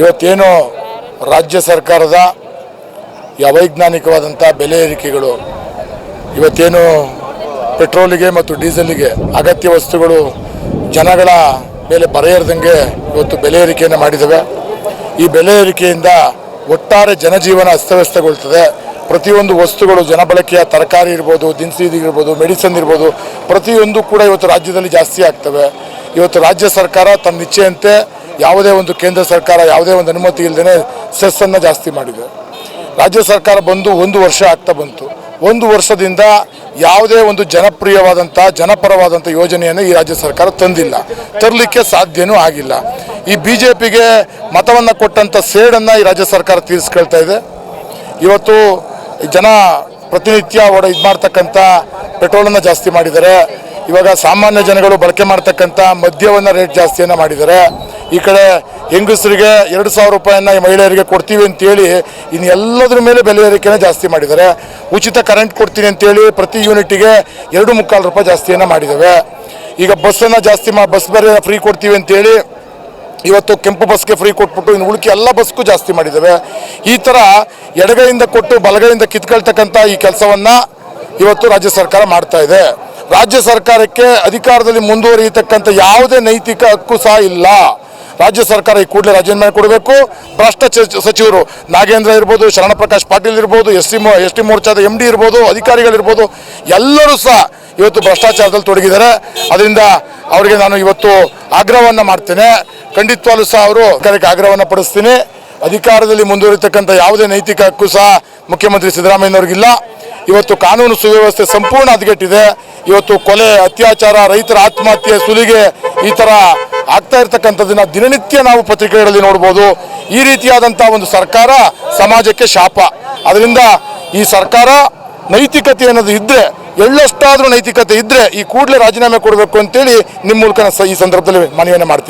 ಇವತ್ತೇನು ರಾಜ್ಯ ಸರ್ಕಾರದ ಅವೈಜ್ಞಾನಿಕವಾದಂಥ ಬೆಲೆ ಏರಿಕೆಗಳು, ಇವತ್ತೇನು ಪೆಟ್ರೋಲಿಗೆ ಮತ್ತು ಡೀಸೆಲಿಗೆ ಅಗತ್ಯ ವಸ್ತುಗಳು ಜನಗಳ ಮೇಲೆ ಬರೆಯರ್ದಂಗೆ ಇವತ್ತು ಬೆಲೆ ಏರಿಕೆಯನ್ನು ಮಾಡಿದ್ದಾವೆ. ಈ ಬೆಲೆ ಏರಿಕೆಯಿಂದ ಒಟ್ಟಾರೆ ಜನಜೀವನ ಅಸ್ತವ್ಯಸ್ತಗೊಳ್ತದೆ. ಪ್ರತಿಯೊಂದು ವಸ್ತುಗಳು ಜನಬಳಕೆಯ ತರಕಾರಿ ಇರ್ಬೋದು, ದಿನಸಿ ಇರ್ಬೋದು, ಮೆಡಿಸನ್ ಇರ್ಬೋದು, ಪ್ರತಿಯೊಂದು ಕೂಡ ಇವತ್ತು ರಾಜ್ಯದಲ್ಲಿ ಜಾಸ್ತಿ ಆಗ್ತವೆ. ಇವತ್ತು ರಾಜ್ಯ ಸರ್ಕಾರ ತನ್ನ ಇಚ್ಛೆಯಂತೆ ಯಾವುದೇ ಒಂದು ಕೇಂದ್ರ ಸರ್ಕಾರ ಯಾವುದೇ ಒಂದು ಅನುಮತಿ ಇಲ್ಲದೇ ಸೆಸ್ಸನ್ನು ಜಾಸ್ತಿ ಮಾಡಿದೆ. ರಾಜ್ಯ ಸರ್ಕಾರ ಬಂದು ಒಂದು ವರ್ಷ ಆಗ್ತಾ ಬಂತು. ಒಂದು ವರ್ಷದಿಂದ ಯಾವುದೇ ಒಂದು ಜನಪ್ರಿಯವಾದಂಥ, ಜನಪರವಾದಂಥ ಯೋಜನೆಯನ್ನು ಈ ರಾಜ್ಯ ಸರ್ಕಾರ ತಂದಿಲ್ಲ. ತರಲಿಕ್ಕೆ ಸಾಧ್ಯನೂ ಆಗಿಲ್ಲ. ಈ ಬಿ ಜೆ ಪಿಗೆ ಮತವನ್ನು ಕೊಟ್ಟಂಥ ಸೇಡನ್ನು ಈ ರಾಜ್ಯ ಸರ್ಕಾರ ತೀರಿಸ್ಕೊಳ್ತಾ ಇದೆ. ಇವತ್ತು ಜನ ಪ್ರತಿನಿತ್ಯ ಒಡ ಇದು ಮಾಡ್ತಕ್ಕಂಥ ಪೆಟ್ರೋಲನ್ನು ಜಾಸ್ತಿ ಮಾಡಿದ್ದಾರೆ. ಇವಾಗ ಸಾಮಾನ್ಯ ಜನಗಳು ಬಳಕೆ ಮಾಡ್ತಕ್ಕಂಥ ಮದ್ಯವನ್ನು ರೇಟ್ ಜಾಸ್ತಿಯನ್ನು ಮಾಡಿದ್ದಾರೆ. ಈ ಕಡೆ ಹೆಂಗಸರಿಗೆ ಎರಡು ಸಾವಿರ ರೂಪಾಯಿನ ಮಹಿಳೆಯರಿಗೆ ಕೊಡ್ತೀವಿ ಅಂತೇಳಿ ಇನ್ನು ಎಲ್ಲದ್ರ ಮೇಲೆ ಬೆಲೆ ಏರಿಕೆನೇ ಜಾಸ್ತಿ ಮಾಡಿದ್ದಾರೆ. ಉಚಿತ ಕರೆಂಟ್ ಕೊಡ್ತೀನಿ ಅಂತೇಳಿ ಪ್ರತಿ ಯೂನಿಟಿಗೆ ಎರಡು ಮುಕ್ಕಾಲು ರೂಪಾಯಿ ಜಾಸ್ತಿಯನ್ನು ಮಾಡಿದ್ದಾವೆ. ಈಗ ಬಸ್ಸನ್ನು ಜಾಸ್ತಿ ಮಾ ಬಸ್ ಬೇರೆ ಫ್ರೀ ಕೊಡ್ತೀವಿ ಅಂತೇಳಿ ಇವತ್ತು ಕೆಂಪು ಬಸ್ಗೆ ಫ್ರೀ ಕೊಟ್ಬಿಟ್ಟು ಇನ್ನು ಉಳುಕಿ ಎಲ್ಲ ಬಸ್ಗೂ ಜಾಸ್ತಿ ಮಾಡಿದ್ದಾವೆ. ಈ ಥರ ಎಡಗೈಯಿಂದ ಕೊಟ್ಟು ಬಲಗೈಯಿಂದ ಕಿತ್ಕೊಳ್ತಕ್ಕಂಥ ಈ ಕೆಲಸವನ್ನು ಇವತ್ತು ರಾಜ್ಯ ಸರ್ಕಾರ ಮಾಡ್ತಾ ಇದೆ. ರಾಜ್ಯ ಸರ್ಕಾರಕ್ಕೆ ಅಧಿಕಾರದಲ್ಲಿ ಮುಂದುವರಿಯತಕ್ಕಂಥ ಯಾವುದೇ ನೈತಿಕ ಹಕ್ಕು ಸಹ ಇಲ್ಲ. ರಾಜ್ಯ ಸರ್ಕಾರ ಈ ಕೂಡಲೇ ರಾಜೀನಾಮೆ ಕೊಡಬೇಕು. ಭ್ರಷ್ಟ ಸಚಿವರು ನಾಗೇಂದ್ರ ಇರ್ಬೋದು ಶರಣ ಪ್ರಕಾಶ್ ಪಾಟೀಲ್ ಇರ್ಬೋದು, ಎಸ್ ಟಿ ಎಸ್ ಟಿ ಮೋರ್ಚಾದ ಎಂ ಡಿ ಇರ್ಬೋದು, ಅಧಿಕಾರಿಗಳಿರ್ಬೋದು, ಎಲ್ಲರೂ ಸಹ ಇವತ್ತು ಭ್ರಷ್ಟಾಚಾರದಲ್ಲಿ ತೊಡಗಿದ್ದಾರೆ. ಅದರಿಂದ ಅವರಿಗೆ ನಾನು ಇವತ್ತು ಆಗ್ರಹವನ್ನು ಮಾಡ್ತೇನೆ. ಖಂಡಿತವಾಗ್ಲೂ ಸಹ ಅವರು ಅಧಿಕಾರಕ್ಕೆ ಆಗ್ರಹವನ್ನು ಪಡಿಸ್ತೀನಿ. ಅಧಿಕಾರದಲ್ಲಿ ಮುಂದುವರಿತಕ್ಕಂಥ ಯಾವುದೇ ನೈತಿಕ ಹಕ್ಕು ಸಹ ಮುಖ್ಯಮಂತ್ರಿ ಸಿದ್ದರಾಮಯ್ಯನವ್ರಿಗಿಲ್ಲ. ಇವತ್ತು ಕಾನೂನು ಸುವ್ಯವಸ್ಥೆ ಸಂಪೂರ್ಣ ಹದಗೆಟ್ಟಿದೆ. ಇವತ್ತು ಕೊಲೆ, ಅತ್ಯಾಚಾರ, ರೈತರ ಆತ್ಮಹತ್ಯೆ, ಸುಲಿಗೆ ಈ ಥರ ಆಗ್ತಾ ಇರ್ತಕ್ಕಂಥದ್ದನ್ನ ದಿನನಿತ್ಯ ನಾವು ಪತ್ರಿಕೆಗಳಲ್ಲಿ ನೋಡ್ಬೋದು. ಈ ರೀತಿಯಾದಂಥ ಒಂದು ಸರ್ಕಾರ ಸಮಾಜಕ್ಕೆ ಶಾಪ. ಅದರಿಂದ ಈ ಸರ್ಕಾರ ನೈತಿಕತೆ ಅನ್ನೋದು ಇದ್ರೆ, ಎಳ್ಳಷ್ಟಾದರೂ ನೈತಿಕತೆ ಇದ್ರೆ ಈ ಕೂಡಲೇ ರಾಜೀನಾಮೆ ಕೊಡಬೇಕು ಅಂತೇಳಿ ನಿಮ್ಮ ಮೂಲಕ ಈ ಸಂದರ್ಭದಲ್ಲಿ ಮನವಿಯನ್ನು ಮಾಡ್ತೀನಿ.